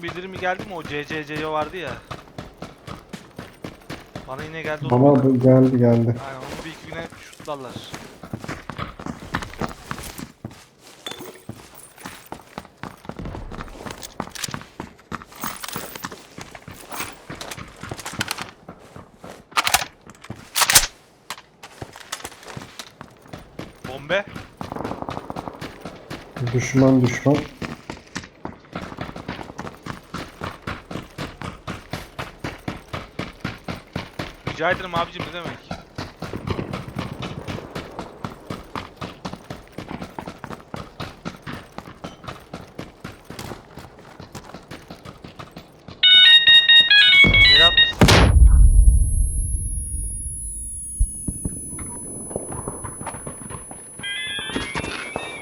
oyun bildirimi geldi mi? O CCC'ye vardı ya. Bana yine geldi o. Bana da geldi geldi. Aynen onu bir iki güne şutlarlar. Bombe. Düşman düşman. Rica ederim abicim ne demek?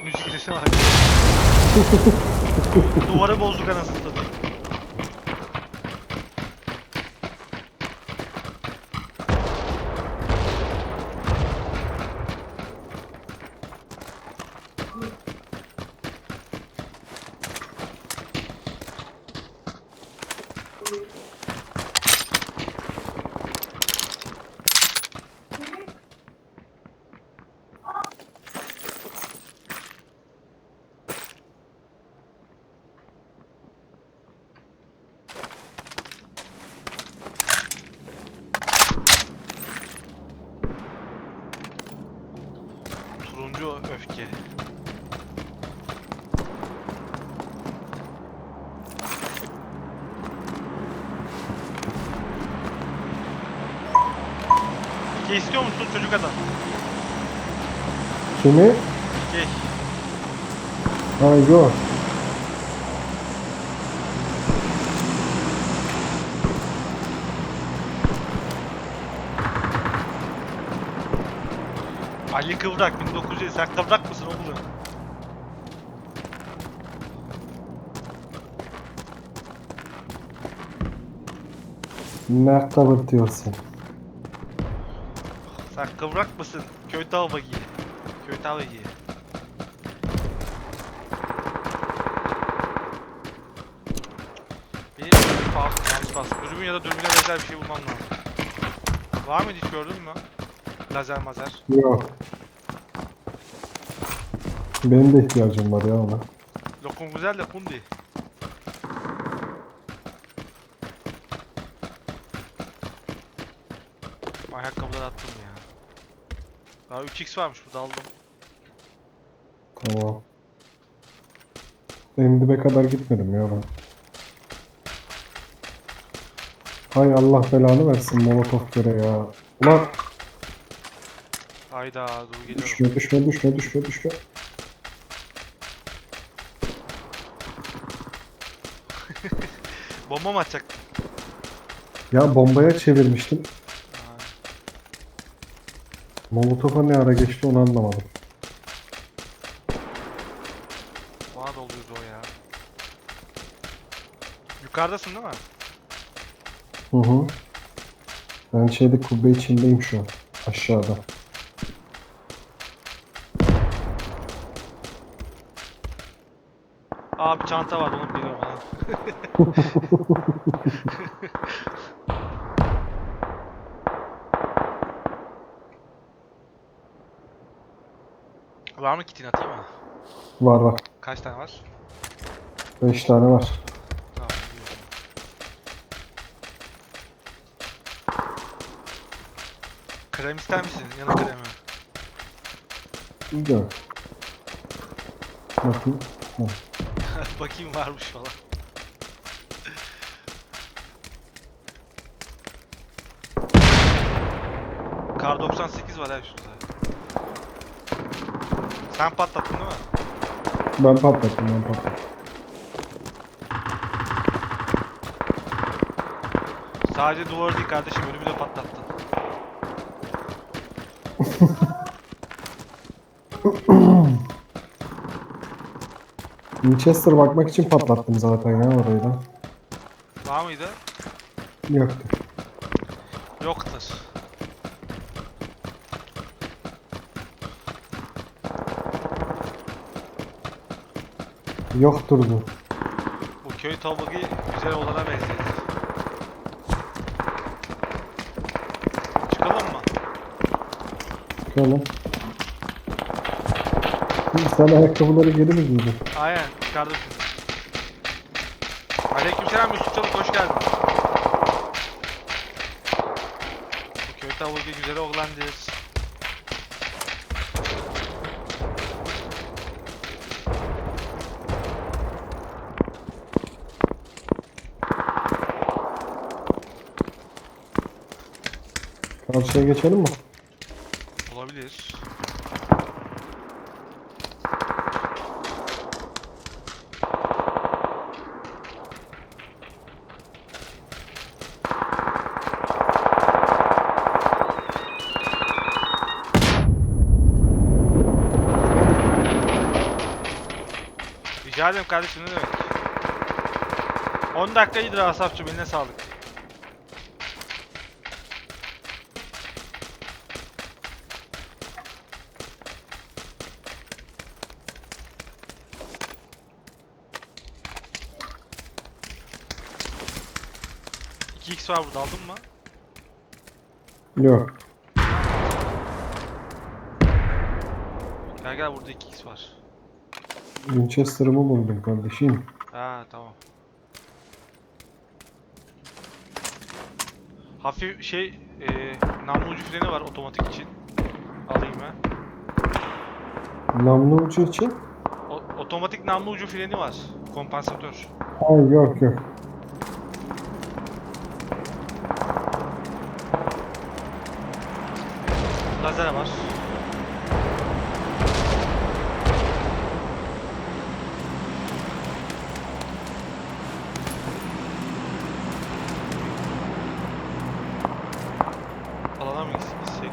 Müzik sesi var. Duvarı bozduk anasını satayım. Pike istiyor musun çocuk adam? Kimi? Pike. Ha yok. Ali Kıvrak 1900 sen kıvrak mısın oğlum? Ne kıvırtıyorsun? Sen kıvrak mısın? Köy tavı giy. Köy tavı giy. Benim pas, yanlış pas. Dürbün ya da dürbüne benzer bir şey bulmam lazım. Var mıydı hiç gördün mü? Lazer mazer. Yok. Benim de ihtiyacım var ya ona. Lokum güzel de kundi. Ayakkabıları attım ya. Daha 3x varmış burada aldım. Tamam. En dibe kadar gitmedim ya ben. Hay Allah belanı versin molotof göre ya. Ulan Hayda dur geliyorum. düşme düşme düşme düşme düşme. Bomba mı atacak? Ya bombaya çevirmiştim. Molotofa ne ara geçti onu anlamadım. Bana da oluyordu o ya. Yukarıdasın değil mi? Hı hı. Ben şeyde kubbe içindeyim şu an. Aşağıda. Aa bir çanta var onu biliyorum ha. var mı kitin atayım mı? Var var. Kaç tane var? 5 tane var. Tamam. Krem ister misin? Yanık kremi. Yok. Bakayım. Bakayım varmış falan. Kar 98 var ha şurada. Sen patlattın değil mi? Ben patlattım ben patlattım. Sadece duvarı değil kardeşim önümü de patlattın. Winchester bakmak için patlattım zaten ya orayı da. Var mıydı? Yoktu. Yoktur. Yokturdu. Bu köy tavuğu güzel olana benziyor. Çıkalım mı? Bakalım. Sen ayakkabıları geri mi giydin? Aynen çıkardım şimdi. Aleykümselam Yusuf Çalık hoş geldin. Bu köy tavuğu güzel oğlandır. Karşıya geçelim mi? Olabilir. Rica ederim kardeşim ne demek. 10 dakika iyidir Asafçım eline sağlık. İki x var burada aldın mı? Yok. Gel gel burada 2x var. Winchester'ımı buldum kardeşim. Ha tamam. Hafif şey e, namlu ucu freni var otomatik için. Alayım ben. Namlu ucu için? O, otomatik namlu ucu freni var. Kompansatör. Hayır yok yok. Var. Alana mı gitsek?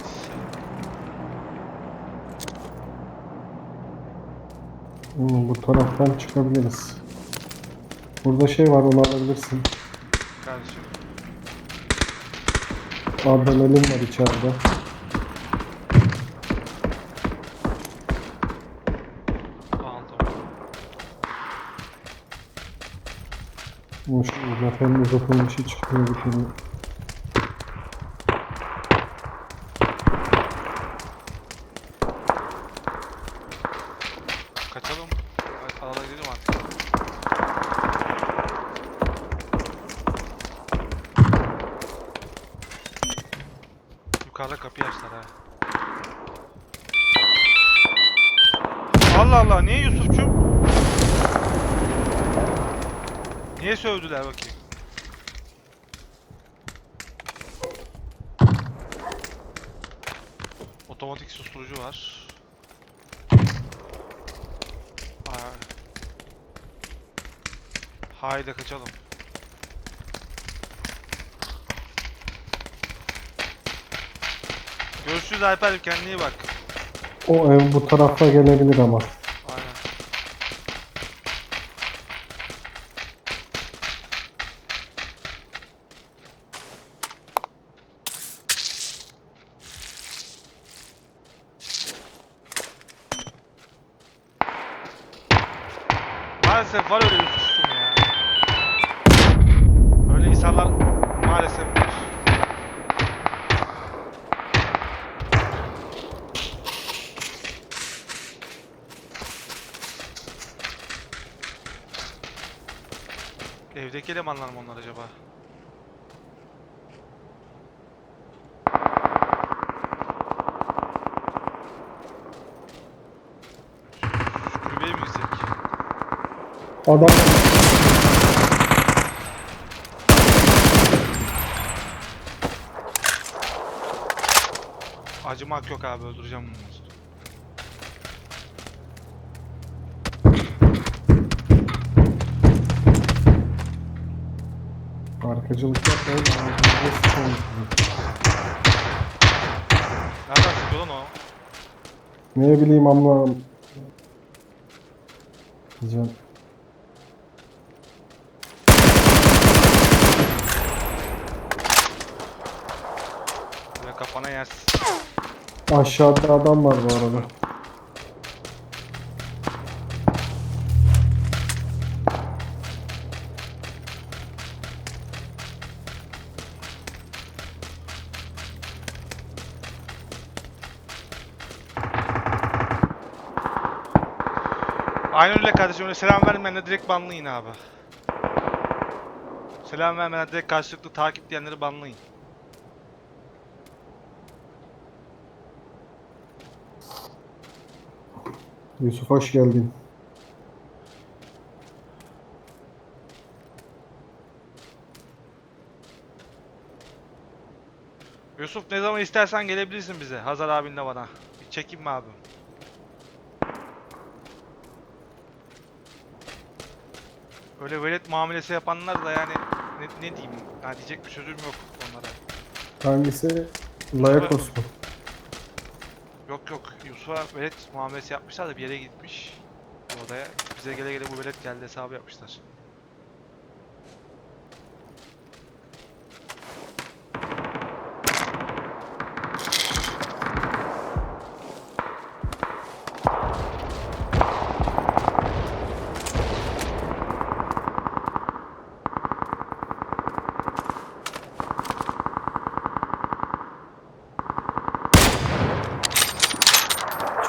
Hmm, bu taraftan çıkabiliriz. Burada şey var onu alabilirsin. Kardeşim. Adrenalin var içeride. Şey zaten uzatılmışı çıkıyor bir türlü. Kaçalım. Alana gidelim artık. Yukarıda kapıyı açtılar ha. Allah Allah niye Yusufçum? Niye sövdüler bakayım? Otomatik susturucu var. Ay. Haydi kaçalım. Görüşürüz Alper kendine iyi bak. O ev bu tarafa gelebilir ama. Aynen. Maalesef var öyle bir suçum ya. Öyle insanlar maalesef var. Evdeki elemanlar mı onlar acaba? Kulübeye mi gitsek? Adam Acımak yok abi öldüreceğim bunu. Arkacılık yapmayın. ağzınıza sıçarım. Nereden sıkıyor lan o? Ne bileyim ama Diyeceğim. Böyle kafana yersin. Aşağıda adam var bu arada. Aynen öyle kardeşim öyle selam vermeyenle direkt banlayın abi. Selam vermeyenler direkt karşılıklı takip diyenleri banlayın. Yusuf hoş geldin. Yusuf ne zaman istersen gelebilirsin bize. Hazar abinle bana. Bir çekinme abi. Öyle velet muamelesi yapanlar da yani ne, ne diyeyim? Ya diyecek bir sözüm yok onlara. Hangisi? Layakos mu? Yok yok Yusuf'a velet muamelesi yapmışlar da bir yere gitmiş. Bu odaya bize gele gele bu velet geldi hesabı yapmışlar.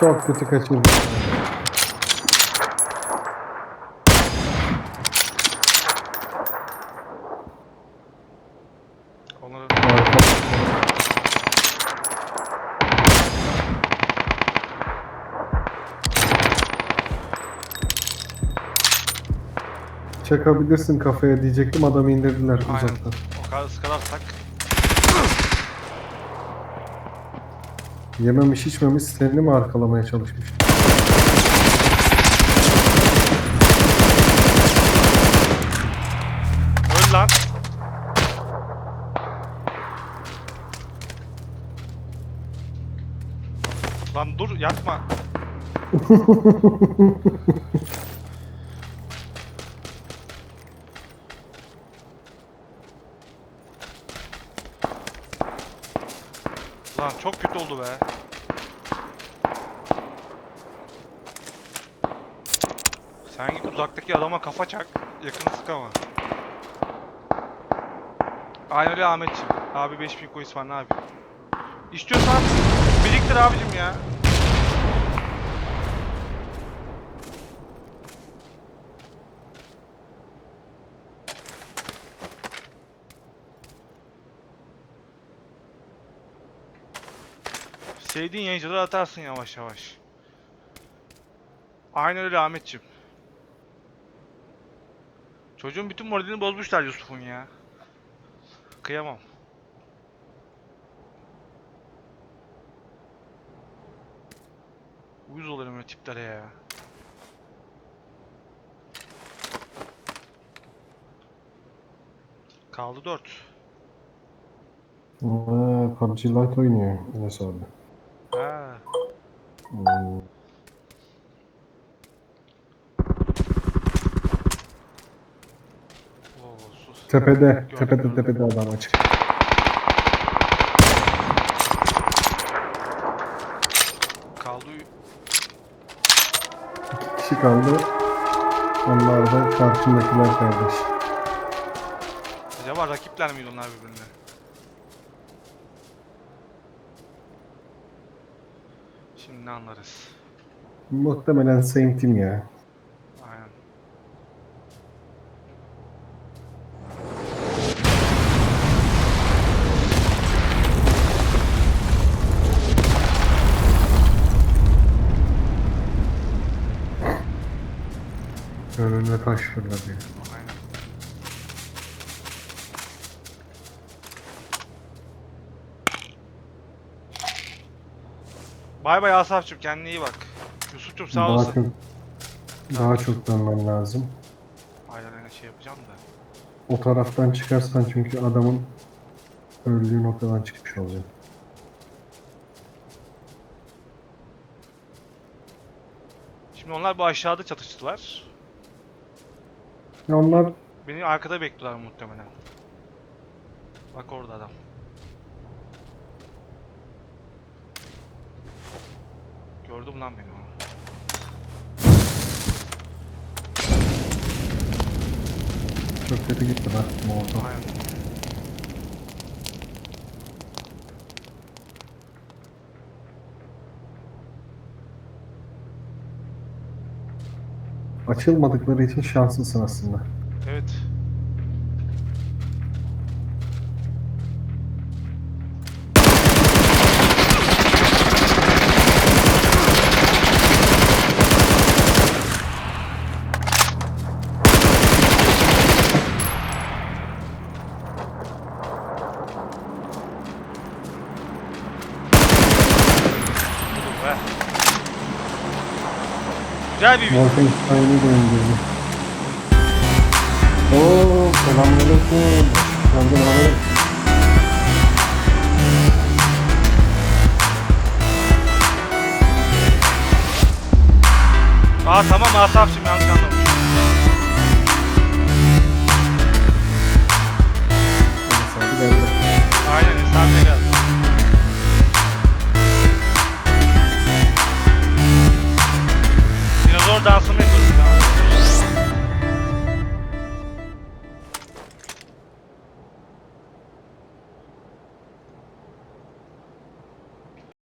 Çok kötü kaçırdım. Onları. Çakabilirsin kafaya diyecektim adamı indirdiler Aynen. uzaktan. o kadar ıskalarsak Yememiş içmemiş seni mi arkalamaya çalışmış? öl lan. Lan dur yatma. çok kötü oldu be. Sen git uzaktaki adama kafa çak, yakını sıkama. Aynen öyle Ahmetciğim. Abi 5000 coin var ne abi? İstiyorsan biriktir abicim ya. Sevdiğin yayıncıları atarsın yavaş yavaş. Aynen öyle Ahmetciğim. Çocuğun bütün moralini bozmuşlar Yusuf'un ya. Kıyamam. Uyuz olurum öyle tiplere ya. Kaldı 4. Ha, PUBG Lite oynuyor Enes abi. Ha. Hmm. Oo, sus. Tepede, tepede tepede adam açık. Kaldı İki kişi kaldı. Onlar da karşımdakiler kardeş. Acaba rakipler miydi onlar birbirine? Şimdi ne anlarız. Muhtemelen Same Team ya. Önüne taş fırladı. ya. Aynen. Bay bay Asaf'cığım kendine iyi bak. Yusuf'cum sağ Daha olasın. çok, daha çok dönmen lazım. Aynen aynen şey yapacağım da. O taraftan çıkarsan çünkü adamın öldüğü noktadan çıkmış olacak. Şimdi onlar bu aşağıda çatıştılar. Ya onlar Beni arkada bekliyorlar muhtemelen. Bak orada adam. Gördüm lan beni çok kötü gitti bak. Molotov. Aynen. Açılmadıkları için şanslısın aslında. Evet. Buldum be. Güzel bir video. Wolfenstein'i de indirdim. Oo, selamünaleyküm. Selamünaleyküm. Aa tamam Asaf'cığım yanlış anlamış.